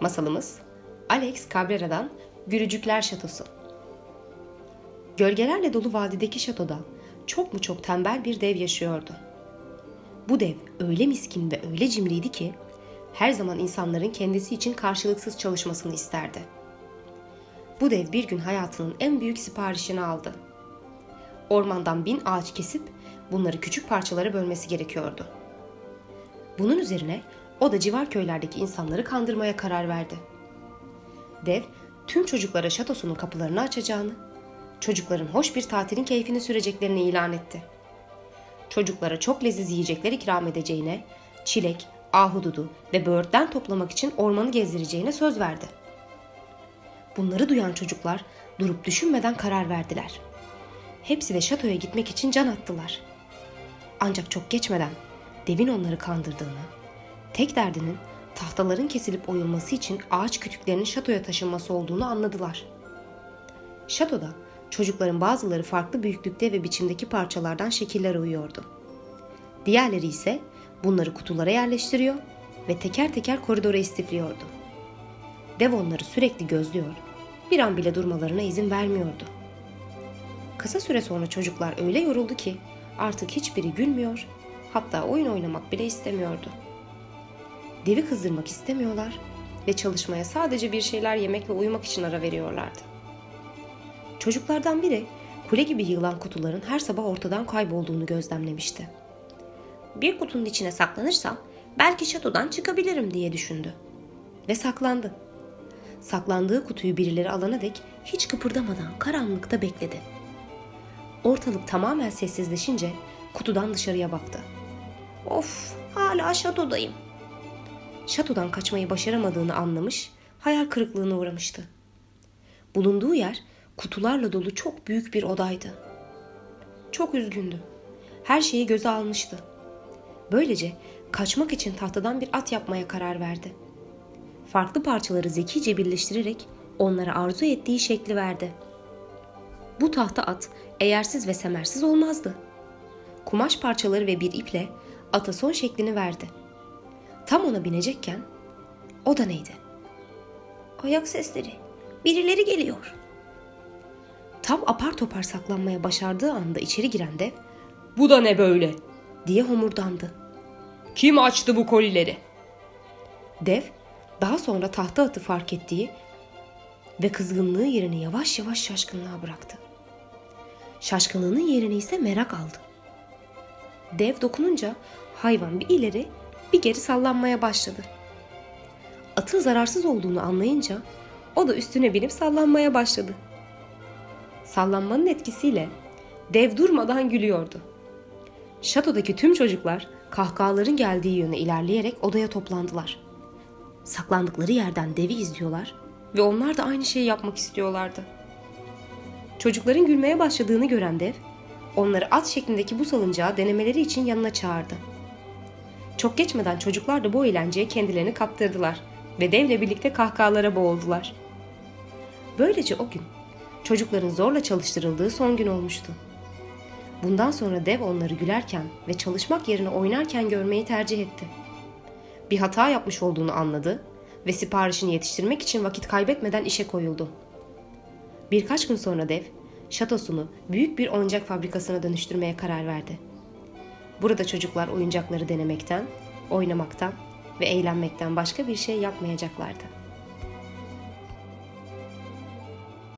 Masalımız Alex Cabrera'dan Gürücükler Şatosu. Gölgelerle dolu vadideki şatoda çok mu çok tembel bir dev yaşıyordu. Bu dev öyle miskin ve öyle cimriydi ki her zaman insanların kendisi için karşılıksız çalışmasını isterdi. Bu dev bir gün hayatının en büyük siparişini aldı. Ormandan bin ağaç kesip bunları küçük parçalara bölmesi gerekiyordu. Bunun üzerine o da civar köylerdeki insanları kandırmaya karar verdi. Dev tüm çocuklara şatosunun kapılarını açacağını, çocukların hoş bir tatilin keyfini süreceklerini ilan etti. Çocuklara çok leziz yiyecekler ikram edeceğine, çilek, ahududu ve böğürtlen toplamak için ormanı gezdireceğine söz verdi. Bunları duyan çocuklar durup düşünmeden karar verdiler. Hepsi de şatoya gitmek için can attılar. Ancak çok geçmeden devin onları kandırdığını, tek derdinin tahtaların kesilip oyulması için ağaç kütüklerinin şatoya taşınması olduğunu anladılar. Şatoda çocukların bazıları farklı büyüklükte ve biçimdeki parçalardan şekiller uyuyordu. Diğerleri ise bunları kutulara yerleştiriyor ve teker teker koridora istifliyordu. Dev onları sürekli gözlüyor, bir an bile durmalarına izin vermiyordu. Kısa süre sonra çocuklar öyle yoruldu ki artık hiçbiri gülmüyor, hatta oyun oynamak bile istemiyordu. Devi kızdırmak istemiyorlar ve çalışmaya sadece bir şeyler yemek ve uyumak için ara veriyorlardı. Çocuklardan biri kule gibi yığılan kutuların her sabah ortadan kaybolduğunu gözlemlemişti. Bir kutunun içine saklanırsam belki şatodan çıkabilirim diye düşündü. Ve saklandı. Saklandığı kutuyu birileri alana dek hiç kıpırdamadan karanlıkta bekledi. Ortalık tamamen sessizleşince kutudan dışarıya baktı. Of, hala şatodayım. Şatodan kaçmayı başaramadığını anlamış, hayal kırıklığına uğramıştı. Bulunduğu yer kutularla dolu çok büyük bir odaydı. Çok üzgündü. Her şeyi göze almıştı. Böylece kaçmak için tahtadan bir at yapmaya karar verdi. Farklı parçaları zekice birleştirerek onlara arzu ettiği şekli verdi. Bu tahta at eğersiz ve semersiz olmazdı. Kumaş parçaları ve bir iple ata son şeklini verdi. Tam ona binecekken o da neydi? Ayak sesleri. Birileri geliyor. Tam apar topar saklanmaya başardığı anda içeri giren dev "Bu da ne böyle?" diye homurdandı. "Kim açtı bu kolileri?" Dev daha sonra tahta atı fark ettiği ve kızgınlığı yerini yavaş yavaş şaşkınlığa bıraktı. Şaşkınlığının yerini ise merak aldı. Dev dokununca hayvan bir ileri bir geri sallanmaya başladı. Atın zararsız olduğunu anlayınca o da üstüne binip sallanmaya başladı. Sallanmanın etkisiyle dev durmadan gülüyordu. Şatodaki tüm çocuklar kahkahaların geldiği yöne ilerleyerek odaya toplandılar. Saklandıkları yerden devi izliyorlar ve onlar da aynı şeyi yapmak istiyorlardı. Çocukların gülmeye başladığını gören dev, onları at şeklindeki bu salıncağı denemeleri için yanına çağırdı. Çok geçmeden çocuklar da bu eğlenceye kendilerini kaptırdılar ve devle birlikte kahkahalara boğuldular. Böylece o gün çocukların zorla çalıştırıldığı son gün olmuştu. Bundan sonra dev onları gülerken ve çalışmak yerine oynarken görmeyi tercih etti. Bir hata yapmış olduğunu anladı ve siparişini yetiştirmek için vakit kaybetmeden işe koyuldu. Birkaç gün sonra dev, şatosunu büyük bir oyuncak fabrikasına dönüştürmeye karar verdi. Burada çocuklar oyuncakları denemekten, oynamaktan ve eğlenmekten başka bir şey yapmayacaklardı.